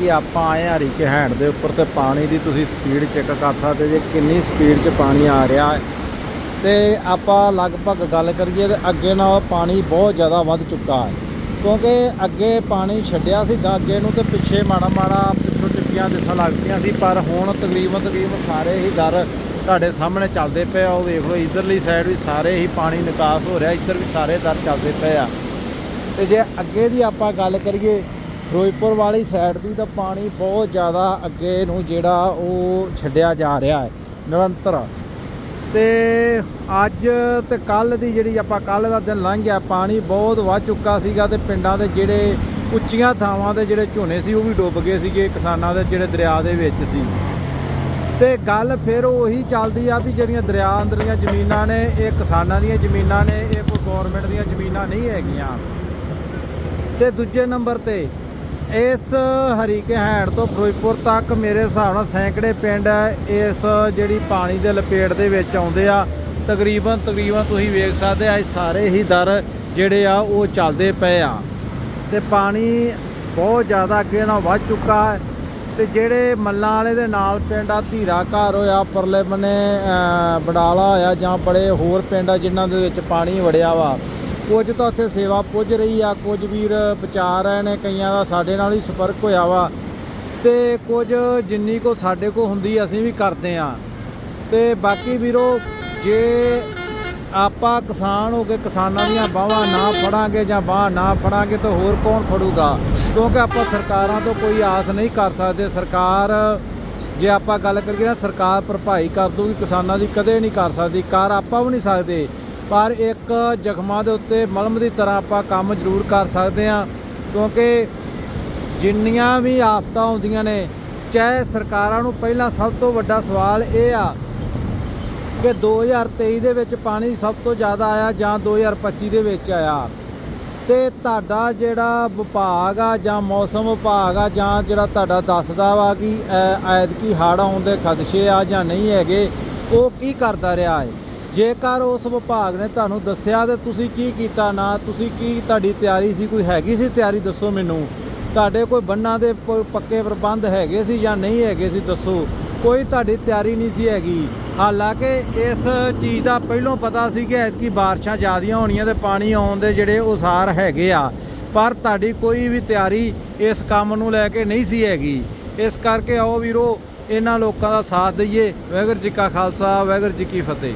ਕਿ ਆਪਾਂ ਆਏ ਹਾਂ ਹਰੀਕੇ ਹੈਂਡ ਦੇ ਉੱਪਰ ਤੇ ਪਾਣੀ ਦੀ ਤੁਸੀਂ ਸਪੀਡ ਚੈੱਕ ਕਰ ਸਕਦੇ ਜੇ ਕਿੰਨੀ ਸਪੀਡ 'ਚ ਪਾਣੀ ਆ ਰਿਹਾ ਹੈ। ਤੇ ਆਪਾਂ ਲਗਭਗ ਗੱਲ ਕਰੀਏ ਤੇ ਅੱਗੇ ਨਾਲ ਪਾਣੀ ਬਹੁਤ ਜ਼ਿਆਦਾ ਵੱਧ ਚੁੱਕਾ ਹੈ। ਕਿਉਂਕਿ ਅੱਗੇ ਪਾਣੀ ਛੱਡਿਆ ਸੀ ਅੱਗੇ ਨੂੰ ਤੇ ਪਿੱਛੇ ਮਾੜਾ ਮਾੜਾ ਪਿੱਛੋਂ ਟਿੱਕੀਆਂ ਦਿਸਣ ਲੱਗ ਪਈਆਂ ਸੀ, ਪਰ ਹੁਣ ਤਕਰੀਬਨ ਤਕਰੀਬਨ ਸਾਰੇ ਹੀ ਦਰ ਤੁਹਾਡੇ ਸਾਹਮਣੇ ਚੱਲਦੇ ਪਏ ਆ। ਉਹ ਵੇਖ ਲਓ, ਇਧਰਲੀ ਸਾਈਡ ਵੀ ਸਾਰੇ ਹੀ ਪਾਣੀ ਨਿਕਾਸ ਹੋ ਰਿਹਾ, ਇੱਧਰ ਵੀ ਸਾਰੇ ਦਰ ਚੱਲਦੇ ਪਏ ਆ। ਤੇ ਜੇ ਅੱਗੇ ਦੀ ਆਪਾਂ ਗੱਲ ਕਰੀਏ ਫਿਰੋਜ਼ਪੁਰ ਵਾਲੀ ਸਾਈਡ ਦੀ ਤਾਂ ਪਾਣੀ ਬਹੁਤ ਜ਼ਿਆਦਾ ਅੱਗੇ ਨੂੰ ਜਿਹੜਾ ਉਹ ਛੱਡਿਆ ਜਾ ਰਿਹਾ ਹੈ, ਨਿਰੰਤਰ। ਤੇ ਅੱਜ ਤੇ ਕੱਲ ਦੀ ਜਿਹੜੀ ਆਪਾਂ ਕੱਲ ਦਾ ਦਿਨ ਲੰਘ ਗਿਆ, ਪਾਣੀ ਬਹੁਤ ਵੱਧ ਚੁੱਕਾ ਸੀਗਾ ਤੇ ਪਿੰਡਾਂ ਦੇ ਜਿਹੜੇ ਉੱਚੀਆਂ ਥਾਵਾਂ ਦੇ ਜਿਹੜੇ ਝੋਨੇ ਸੀ, ਉਹ ਵੀ ਡੁੱਬ ਗਏ ਸੀਗੇ ਕਿਸਾਨਾਂ ਦੇ ਜਿਹੜੇ ਦਰਿਆ ਦੇ ਵਿੱਚ ਸੀ। ਤੇ ਗੱਲ ਫਿਰ ਉਹੀ ਚੱਲਦੀ ਆ ਵੀ ਜਿਹੜੀਆਂ ਦਰਿਆ ਅੰਦਰੀਆਂ ਜ਼ਮੀਨਾਂ ਨੇ, ਇਹ ਕਿਸਾਨਾਂ ਦੀਆਂ ਜ਼ਮੀਨਾਂ ਨੇ, ਇਹ ਕੋਈ ਗਵਰਨਮੈਂਟ ਦੀਆਂ ਜ਼ਮੀਨਾਂ ਨਹੀਂ ਹੈਗੀਆਂ। ਤੇ ਦੂਜੇ ਨੰਬਰ ਤੇ ਇਸ ਹਰੀਕੇ ਹੈਂਡ ਤੋਂ ਫਿਰੋਜ਼ਪੁਰ ਤੱਕ ਮੇਰੇ ਹਿਸਾਬ ਨਾਲ ਸੈਂਕੜੇ ਪਿੰਡ ਇਸ ਜਿਹੜੀ ਪਾਣੀ ਦੇ ਲਪੇਟ ਦੇ ਵਿੱਚ ਆਉਂਦੇ ਆ ਤਕਰੀਬਨ ਤਕਰੀਬਨ ਤੁਸੀਂ ਵੇਖ ਸਕਦੇ ਆ ਸਾਰੇ ਹੀ ਦਰ ਜਿਹੜੇ ਆ ਉਹ ਚੱਲਦੇ ਪਏ ਆ। ਤੇ ਪਾਣੀ ਬਹੁਤ ਜ਼ਿਆਦਾ ਅੱਗੇ ਨਾਲ ਵੱਧ ਚੁੱਕਾ ਹੈ ਤੇ ਜਿਹੜੇ ਮੱਲਾਂ ਵਾਲੇ ਦੇ ਨਾਲ ਪਿੰਡ ਆ ਧੀਰਾ ਘਰ ਹੋਇਆ ਪਰਲੇ ਬੰਨੇ ਅਹ, ਬਡਾਲਾ ਹੋਇਆ ਜਾਂ ਬੜੇ ਹੋਰ ਪਿੰਡ ਆ ਜਿਨ੍ਹਾਂ ਦੇ ਵਿੱਚ ਪਾਣੀ ਵੜਿਆ ਵਾ ਕੁਝ ਤਾਂ ਉੱਥੇ ਸੇਵਾ ਪੁੱਜ ਰਹੀ ਆ, ਕੁਝ ਵੀਰ ਵਿਚਾਰ ਰਹੇ ਨੇ, ਕਈਆਂ ਦਾ ਸਾਡੇ ਨਾਲ ਹੀ ਸੰਪਰਕ ਹੋਇਆ ਵਾ। ਤੇ ਕੁਝ ਜਿੰਨੀ ਕੋ ਸਾਡੇ ਕੋ ਹੁੰਦੀ ਅਸੀਂ ਵੀ ਕਰਦੇ ਆ। ਤੇ ਬਾਕੀ ਵੀਰੋ, ਜੇ ਆਪਾਂ ਕਿਸਾਨ ਹੋ ਕੇ ਕਿਸਾਨਾਂ ਦੀਆਂ ਬਾਹਾਂ ਨਾ ਫੜਾਂਗੇ ਜਾਂ ਬਾਹ ਨਾ ਫੜਾਂਗੇ ਤਾਂ ਹੋਰ ਕੌਣ ਫੜੂਗਾ? ਕਿਉਂਕਿ ਆਪਾਂ ਸਰਕਾਰਾਂ ਤੋਂ ਕੋਈ ਆਸ ਨਹੀਂ ਕਰ ਸਕਦੇ। ਸਰਕਾਰ, ਜੇ ਆਪਾਂ ਗੱਲ ਕਰੀਏ ਨਾ, ਸਰਕਾਰ ਭਰਪਾਈ ਕਰ ਦੂਗੀ ਕਿਸਾਨਾਂ ਦੀ ਕਦੇ ਨਹੀਂ ਕਰ ਸਕਦੀ। ਕਰ ਆਪਾਂ ਵੀ ਨਹੀਂ ਸਕਦੇ। ਪਰ ਇੱਕ ਜ਼ਖਮਾਂ ਦੇ ਉੱਤੇ ਮਲਮ ਦੀ ਤਰ੍ਹਾਂ ਆਪਾਂ ਕੰਮ ਜ਼ਰੂਰ ਕਰ ਸਕਦੇ ਹਾਂ, ਕਿਉਂਕਿ ਜਿੰਨੀਆਂ ਵੀ ਆਫਤਾਂ ਆਉਂਦੀਆਂ ਨੇ, ਚਾਹੇ ਸਰਕਾਰਾਂ ਨੂੰ ਪਹਿਲਾਂ ਸਭ ਤੋਂ ਵੱਡਾ ਸਵਾਲ ਇਹ ਆ ਕਿ 2023 ਦੇ ਵਿੱਚ ਪਾਣੀ ਸਭ ਤੋਂ ਜ਼ਿਆਦਾ ਆਇਆ ਜਾਂ 2025 ਦੇ ਵਿੱਚ ਆਇਆ। ਤੇ ਤੁਹਾਡਾ ਜਿਹੜਾ ਵਿਭਾਗ ਆ ਜਾਂ ਮੌਸਮ ਵਿਭਾਗ ਆ ਜਾਂ ਜਿਹੜਾ ਤੁਹਾਡਾ ਦੱਸਦਾ ਵਾ ਕਿ ਐ- ਐਤਕੀ ਹੜ੍ਹ ਆਉਣ ਦੇ ਖਦਸ਼ੇ ਆ ਜਾਂ ਨਹੀਂ ਹੈਗੇ, ਉਹ ਕੀ ਕਰਦਾ ਰਿਹਾ ਹੈ? ਜੇਕਰ ਉਸ ਵਿਭਾਗ ਨੇ ਤੁਹਾਨੂੰ ਦੱਸਿਆ ਤੇ ਤੁਸੀਂ ਕੀ ਕੀਤਾ ਨਾ, ਤੁਸੀਂ ਕੀ ਤੁਹਾਡੀ ਤਿਆਰੀ ਸੀ? ਕੋਈ ਹੈਗੀ ਸੀ ਤਿਆਰੀ? ਦੱਸੋ ਮੈਨੂੰ। ਤੁਹਾਡੇ ਕੋਈ ਬੰਨਾਂ ਦੇ ਕੋਈ ਪੱਕੇ ਪ੍ਰਬੰਧ ਹੈਗੇ ਸੀ ਜਾਂ ਨਹੀਂ ਹੈਗੇ ਸੀ? ਦੱਸੋ। ਕੋਈ ਤੁਹਾਡੀ ਤਿਆਰੀ ਨਹੀਂ ਸੀ ਹੈਗੀ। ਹਾਲਾਂਕਿ ਇਸ ਚੀਜ਼ ਦਾ ਪਹਿਲਾਂ ਪਤਾ ਸੀ ਕਿ ਐਤਕੀ ਬਾਰਿਸ਼ਾਂ ਜ਼ਿਆਦੀਆਂ ਹੋਣੀਆਂ ਤੇ ਪਾਣੀ ਆਉਣ ਦੇ ਜਿਹੜੇ ਉਸਾਰ ਹੈਗੇ ਆ, ਪਰ ਤੁਹਾਡੀ ਕੋਈ ਵੀ ਤਿਆਰੀ ਇਸ ਕੰਮ ਨੂੰ ਲੈ ਕੇ ਨਹੀਂ ਸੀ ਹੈਗੀ। ਇਸ ਕਰਕੇ ਆਓ ਵੀਰੋ, ਇਹਨਾਂ ਲੋਕਾਂ ਦਾ ਸਾਥ ਦਈਏ। ਵਾਹਿਗੁਰੂ ਜੀ ਕਾ ਖਾਲਸਾ, ਵਾਹਿਗੁਰੂ ਜੀ ਕੀ ਫਤਿਹ।